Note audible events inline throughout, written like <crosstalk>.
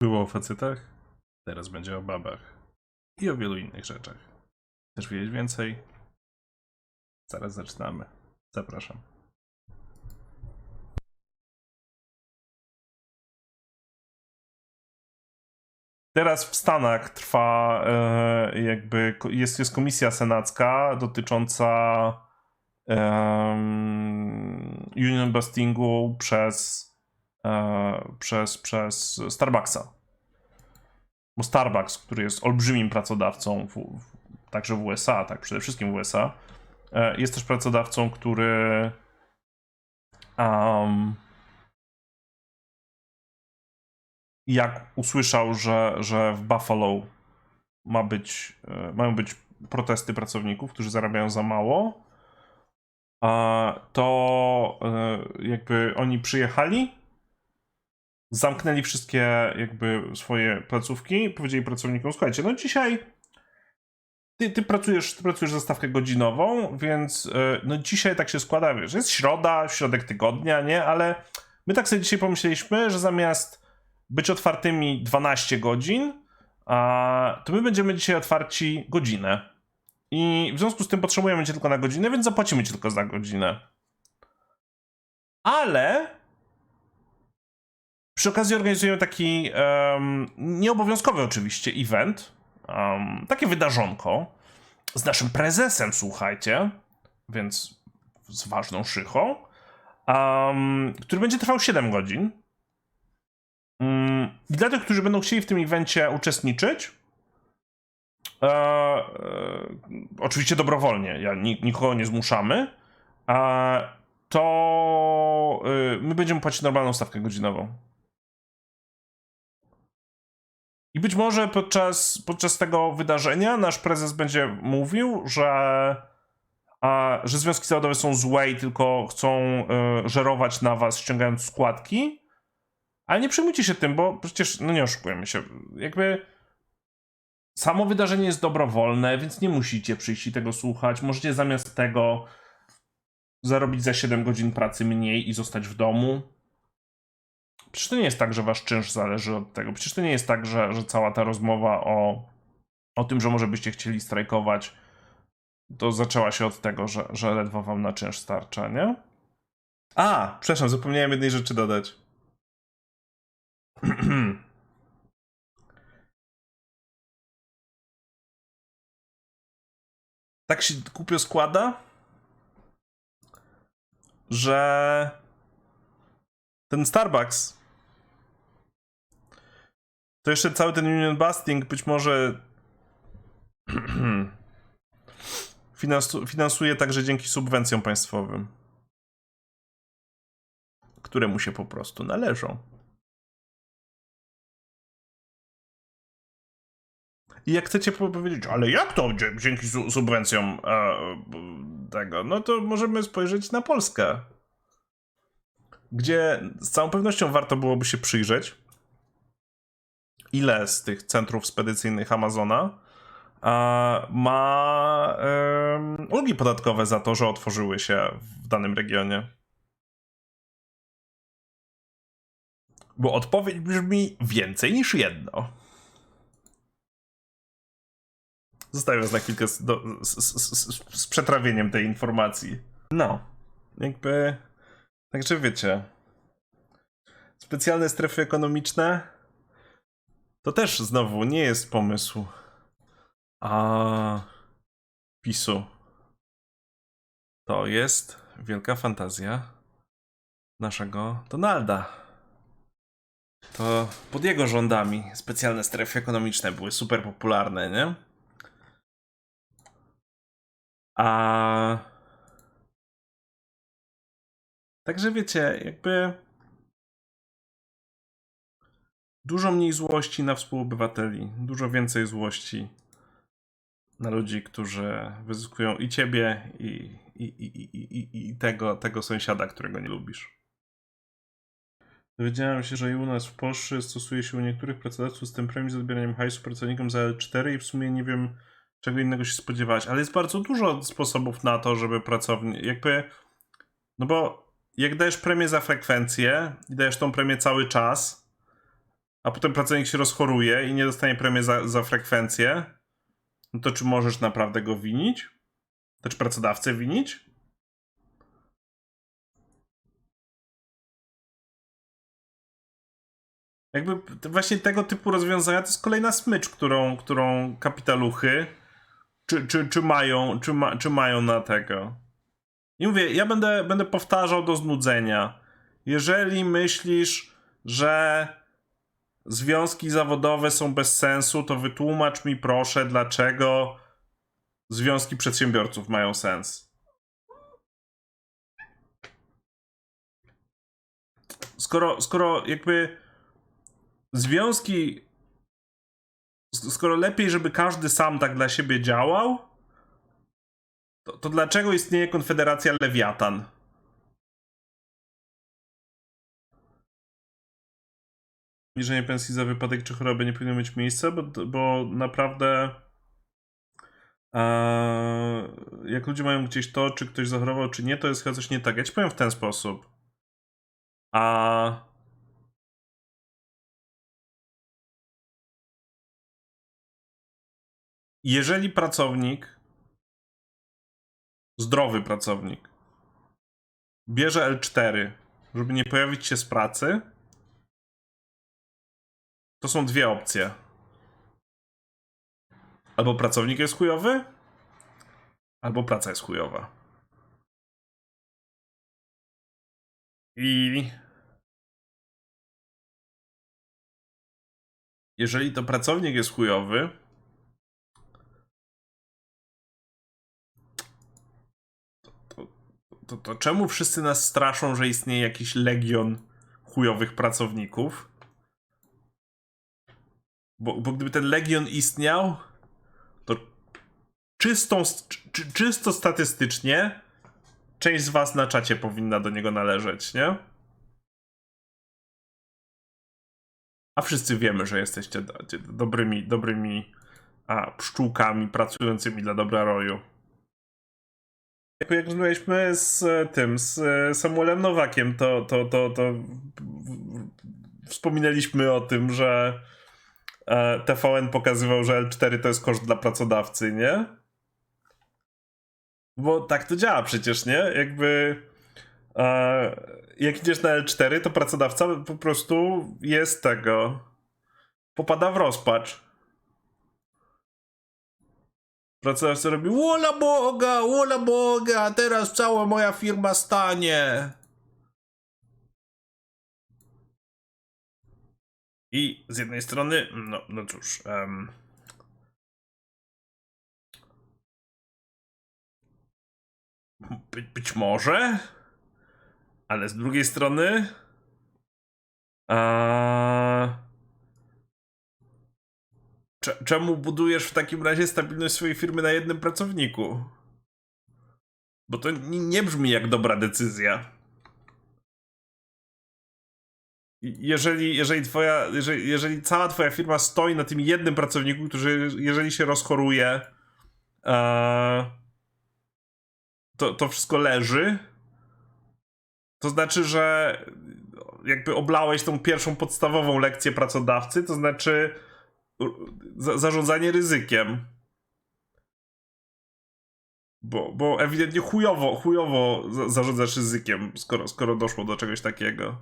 Było o facetach, teraz będzie o babach. I o wielu innych rzeczach. Chcesz wiedzieć więcej? Zaraz zaczynamy. Zapraszam. Teraz w Stanach trwa e, jakby, jest, jest komisja senacka dotycząca em, union bustingu przez, e, przez, przez Starbucksa. Bo Starbucks, który jest olbrzymim pracodawcą, w, w, także w USA, tak przede wszystkim w USA, e, jest też pracodawcą, który um, jak usłyszał, że, że w Buffalo ma być, e, mają być protesty pracowników, którzy zarabiają za mało, to jakby oni przyjechali, zamknęli wszystkie jakby swoje placówki powiedzieli pracownikom, słuchajcie, no dzisiaj ty, ty, pracujesz, ty pracujesz za stawkę godzinową, więc e, no dzisiaj tak się składa, wiesz, jest środa, środek tygodnia, nie? Ale my tak sobie dzisiaj pomyśleliśmy, że zamiast być otwartymi 12 godzin, a, to my będziemy dzisiaj otwarci godzinę. I w związku z tym potrzebujemy cię tylko na godzinę, więc zapłacimy ci tylko za godzinę. Ale przy okazji organizujemy taki em, nieobowiązkowy oczywiście event, em, takie wydarzonko z naszym prezesem, słuchajcie, więc z ważną szychą, em, który będzie trwał 7 godzin. I dla tych, którzy będą chcieli w tym evencie uczestniczyć, e, e, oczywiście dobrowolnie, ja ni- nikogo nie zmuszamy, e, to e, my będziemy płacić normalną stawkę godzinową. I być może podczas, podczas tego wydarzenia nasz prezes będzie mówił, że, a, że związki zawodowe są złe i tylko chcą e, żerować na was, ściągając składki. Ale nie przejmujcie się tym, bo przecież, no nie oszukujemy się, jakby samo wydarzenie jest dobrowolne, więc nie musicie przyjść i tego słuchać. Możecie zamiast tego zarobić za 7 godzin pracy mniej i zostać w domu. Przecież to nie jest tak, że wasz czynsz zależy od tego. Przecież to nie jest tak, że, że cała ta rozmowa o, o tym, że może byście chcieli strajkować, to zaczęła się od tego, że, że ledwo wam na czynsz starcza, nie? A, przepraszam, zapomniałem jednej rzeczy dodać. <clears throat> tak się głupio składa, że ten Starbucks. To jeszcze cały ten Union Busting być może <clears throat> finansu- finansuje także dzięki subwencjom państwowym, które mu się po prostu należą. I jak chcecie po- powiedzieć, ale jak to dzięki su- subwencjom e, tego, no to możemy spojrzeć na Polskę, gdzie z całą pewnością warto byłoby się przyjrzeć, ile z tych centrów spedycyjnych Amazona ma ulgi podatkowe za to, że otworzyły się w danym regionie. Bo odpowiedź brzmi więcej niż jedno. Zostawiam na chwilkę z, do, z, z, z przetrawieniem tej informacji. No, jakby. Także wiecie. Specjalne strefy ekonomiczne to też znowu nie jest pomysł. A PiSu. To jest wielka fantazja naszego Donalda. To pod jego rządami specjalne strefy ekonomiczne były super popularne, nie? A. Także wiecie, jakby. Dużo mniej złości na współobywateli, dużo więcej złości na ludzi, którzy wyzyskują i ciebie, i, i, i, i, i, tego, tego sąsiada, którego nie lubisz. Dowiedziałem się, że i u nas w Polsce stosuje się u niektórych pracodawców system premii z odbieraniem hajsu pracownikom za L4 i w sumie nie wiem, czego innego się spodziewać, ale jest bardzo dużo sposobów na to, żeby pracownik, jakby, no bo jak dajesz premię za frekwencję i dajesz tą premię cały czas, a potem pracownik się rozchoruje i nie dostanie premii za, za frekwencję, no to czy możesz naprawdę go winić? To czy pracodawcę winić? Jakby właśnie tego typu rozwiązania to jest kolejna smycz, którą, którą kapitaluchy czy, czy, czy, mają, czy, ma, czy mają na tego. I mówię, ja będę, będę powtarzał do znudzenia. Jeżeli myślisz, że związki zawodowe są bez sensu, to wytłumacz mi proszę, dlaczego związki przedsiębiorców mają sens. Skoro, skoro jakby związki. sk- Skoro lepiej, żeby każdy sam tak dla siebie działał, to, to dlaczego istnieje Konfederacja Lewiatan? Obniżenie pensji za wypadek czy chorobę nie powinno mieć miejsca, bo, bo naprawdę. jak ludzie mają gdzieś to, czy ktoś zachorował, czy nie, to jest chyba coś nie tak. Ja ci powiem w ten sposób. A. Jeżeli pracownik, zdrowy pracownik, bierze L4, żeby nie pojawić się z pracy, to są dwie opcje. Albo pracownik jest chujowy, albo praca jest chujowa. I jeżeli to pracownik jest chujowy, to, to czemu wszyscy nas straszą, że istnieje jakiś legion chujowych pracowników? Bo, bo gdyby ten legion istniał, to czystą, czy, czysto statystycznie część z was na czacie powinna do niego należeć, nie? A wszyscy wiemy, że jesteście do, dobrymi, dobrymi a, pszczółkami pracującymi dla dobra roju. Jak, rozmawialiśmy z e, tym, z e, Samuelem Nowakiem, to, to, to, to wspominaliśmy o tym, że e, TVN pokazywał, że L4 to jest koszt dla pracodawcy, nie? Bo tak to działa przecież, nie? Jakby jak idziesz na L4, to pracodawca po prostu jest tego. Popada w rozpacz. Pracodawca robi Wola Boga, wola Boga, teraz cała moja firma stanie. I z jednej strony, no, no cóż, By, być może, ale z drugiej strony. A... Cze- Czemu budujesz w takim razie stabilność swojej firmy na jednym pracowniku? Bo to nie, brzmi jak dobra decyzja. Jeżeli, jeżeli, twoja, jeżeli, jeżeli cała twoja firma stoi na tym jednym pracowniku, który jeżeli się rozchoruje, e, to, to wszystko leży, to znaczy, że jakby oblałeś tą pierwszą podstawową lekcję pracodawcy, to znaczy za, zarządzanie ryzykiem. Bo, bo ewidentnie chujowo, chujowo za- zarządzasz ryzykiem, skoro, skoro doszło do czegoś takiego.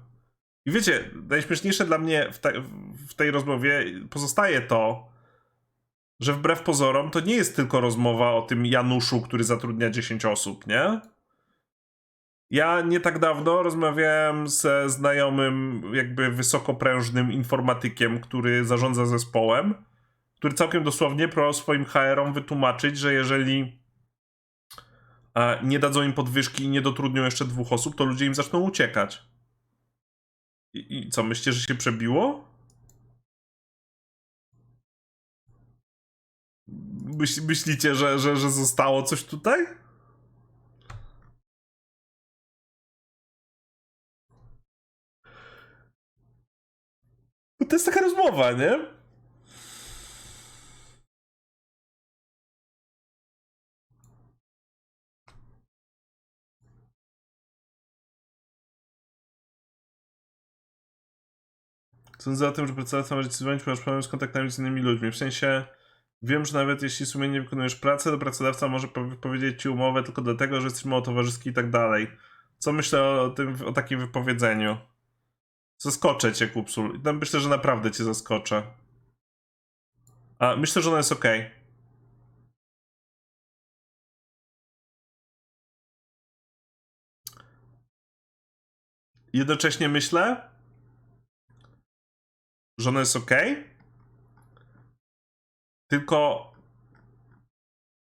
I wiecie, najśmieszniejsze dla mnie w, te, w tej rozmowie pozostaje to, że wbrew pozorom to nie jest tylko rozmowa o tym Januszu, który zatrudnia 10 osób, nie? Ja nie tak dawno rozmawiałem ze znajomym, jakby wysokoprężnym informatykiem, który zarządza zespołem, który całkiem dosłownie próbował swoim HR-om wytłumaczyć, że jeżeli e, nie dadzą im podwyżki i nie dotrudnią jeszcze dwóch osób, to ludzie im zaczną uciekać. I, i co, myślicie, że się przebiło? Myśl, myślicie, że, że, że zostało coś tutaj? No To jest taka rozmowa, nie? Sądzę o tym, że pracodawca może dzwonić, masz problem z kontaktami z innymi ludźmi. W sensie, wiem, że nawet jeśli sumiennie wykonujesz pracę, to pracodawca może po- wypowiedzieć ci umowę tylko dlatego, że jesteś mało towarzyski i tak dalej. Co myślę o tym, o takim wypowiedzeniu? Zaskoczę cię, Kupsul. No, Myślę, że naprawdę cię zaskoczę. A myślę, że ona jest okej. Jednocześnie myślę, że ona jest ok. Tylko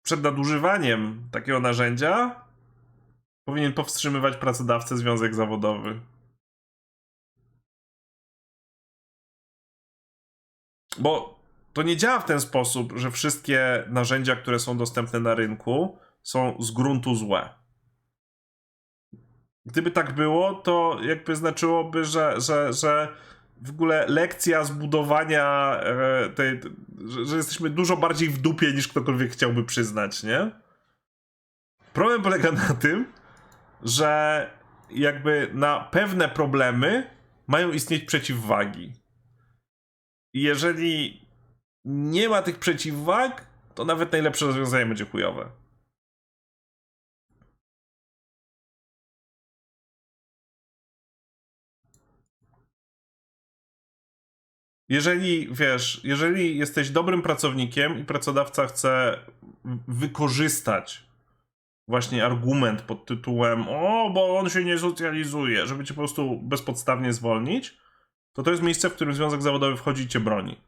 przed nadużywaniem takiego narzędzia powinien powstrzymywać pracodawcę związek zawodowy. Bo to nie działa w ten sposób, że wszystkie narzędzia, które są dostępne na rynku, są z gruntu złe. Gdyby tak było, to jakby znaczyłoby, że, że, że w ogóle lekcja zbudowania e, tej, że, że jesteśmy dużo bardziej w dupie niż ktokolwiek chciałby przyznać, nie? Problem polega na tym, że jakby na pewne problemy mają istnieć przeciwwagi. Jeżeli nie ma tych przeciwwag, to nawet najlepsze rozwiązanie będzie chujowe. Jeżeli, wiesz, jeżeli jesteś dobrym pracownikiem i pracodawca chce wykorzystać właśnie argument pod tytułem o, bo on się nie socjalizuje, żeby cię po prostu bezpodstawnie zwolnić, to to jest miejsce, w którym związek zawodowy wchodzi i cię broni.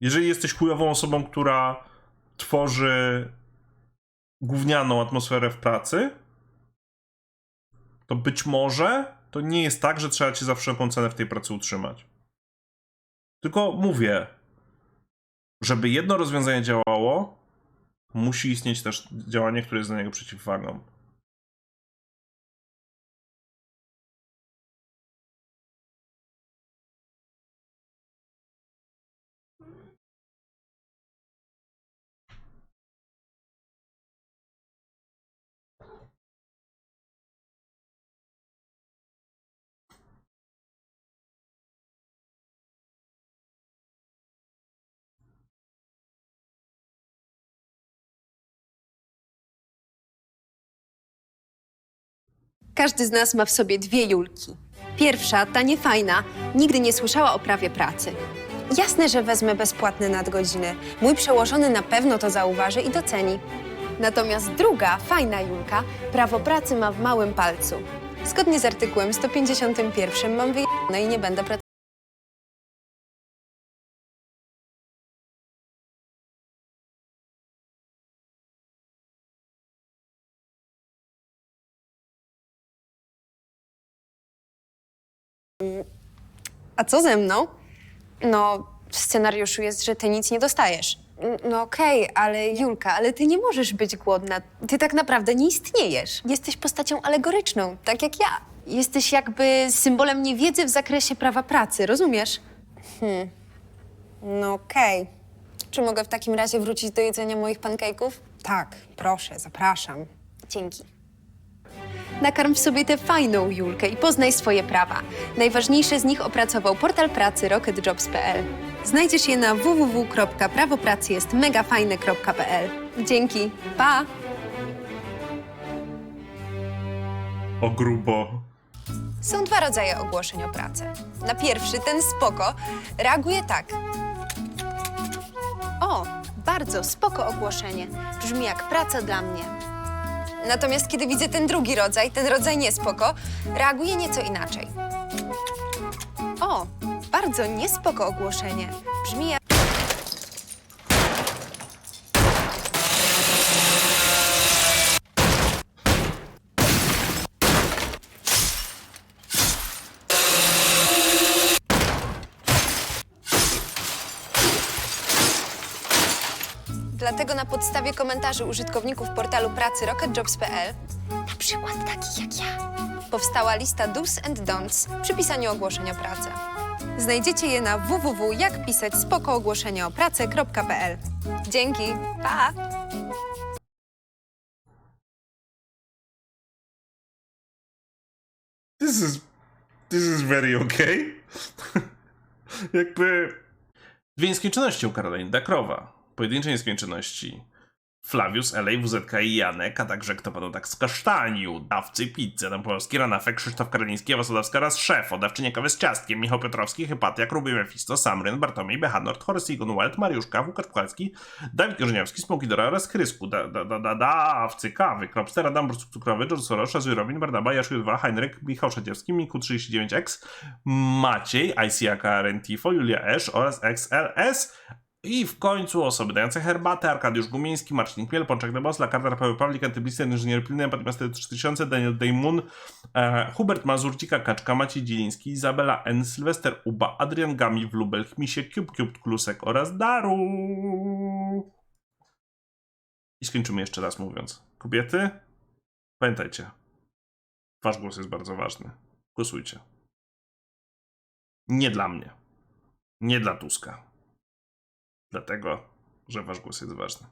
Jeżeli jesteś chujową osobą, która tworzy gównianą atmosferę w pracy, to być może to nie jest tak, że trzeba cię za wszelką cenę w tej pracy utrzymać. Tylko mówię, żeby jedno rozwiązanie działało, musi istnieć też działanie, które jest dla niego przeciwwagą. Każdy z nas ma w sobie dwie Julki. Pierwsza, ta niefajna, nigdy nie słyszała o prawie pracy. Jasne, że wezmę bezpłatne nadgodziny. Mój przełożony na pewno to zauważy i doceni. Natomiast druga, fajna Julka, prawo pracy ma w małym palcu. Zgodnie z artykułem 151 mam wyjechane i nie będę pracować. A co ze mną? No, w scenariuszu jest, że ty nic nie dostajesz. No okej, ale Julka, ale ty nie możesz być głodna. Ty tak naprawdę nie istniejesz. Jesteś postacią alegoryczną, tak jak ja. Jesteś jakby symbolem niewiedzy w zakresie prawa pracy, rozumiesz? Hmm. No okej. Czy mogę w takim razie wrócić do jedzenia moich pancake'ów? Tak, proszę, zapraszam. Dzięki. Nakarm w sobie tę fajną Julkę i poznaj swoje prawa. Najważniejsze z nich opracował portal pracy rocketjobs.pl. Znajdziesz je na www.prawopracyjestmegafajne.pl. Dzięki. Pa! O grubo. Są dwa rodzaje ogłoszeń o pracę. Na pierwszy, ten spoko, reaguje tak. O, bardzo spoko ogłoszenie. Brzmi jak praca dla mnie. Natomiast kiedy widzę ten drugi rodzaj, ten rodzaj niespoko, reaguje nieco inaczej. O, bardzo niespoko ogłoszenie. Brzmi jak... Dlatego na podstawie komentarzy użytkowników portalu pracy rocketjobs.pl, na przykład takich jak ja, powstała lista do's and don'ts przy pisaniu ogłoszeń o pracę. Znajdziecie je na www.jakpisać-spoko-ogłoszenie-o-pracę.pl. Dzięki, pa! This is this is very okay. <laughs> Jakby dwie nieskończoności u Karoliny Dakrowa. Pojedyncze nieskończoności. Flavius, Elej, WZK i Janek, a także kto panu tak skasztanił, dawcy pizzy, Adam Polski, Ranafek, Krzysztof Karoliński, Ewa Sodowska oraz szef, dawczynie kawy z ciastkiem, Michał Piotrowski, Hypatia, Ruby Mefisto, Samryn, Bartomiej, Behanort, Horace Egon Mariuszka, Łukasz Płacki, Dawid Korzeniowski, Smoki Dora oraz Krysku, da, da, da, da, dawcy kawy, Kropster, Adam Brus Cukrowy, George Soros, Azuy Robin, Barnaba, Jaszu 2, Heinrich, Michał Szadziewski, Miku39X, Maciej, ICAK Rentifo, Julia Esz oraz XLS, i w końcu osoby dające herbatę, Arkadiusz Gumiński, Marcin Kmiel, Pączek Debos, Lakarta, Paweł Pawlik, Antyblister, Inżynier Pilny, Empatimaster 3000, Daniel Dejmun, e, Hubert Mazurcika, Kaczka, Maciej Dzieliński, Izabela N, Sylwester Uba, Adrian Gami, Wlubel, Chmisie, Cube, Klusek oraz Daru. I skończymy jeszcze raz mówiąc. Kobiety, pamiętajcie, wasz głos jest bardzo ważny. Głosujcie. Nie dla mnie. Nie dla Tuska. Dlatego, że wasz głos jest ważny.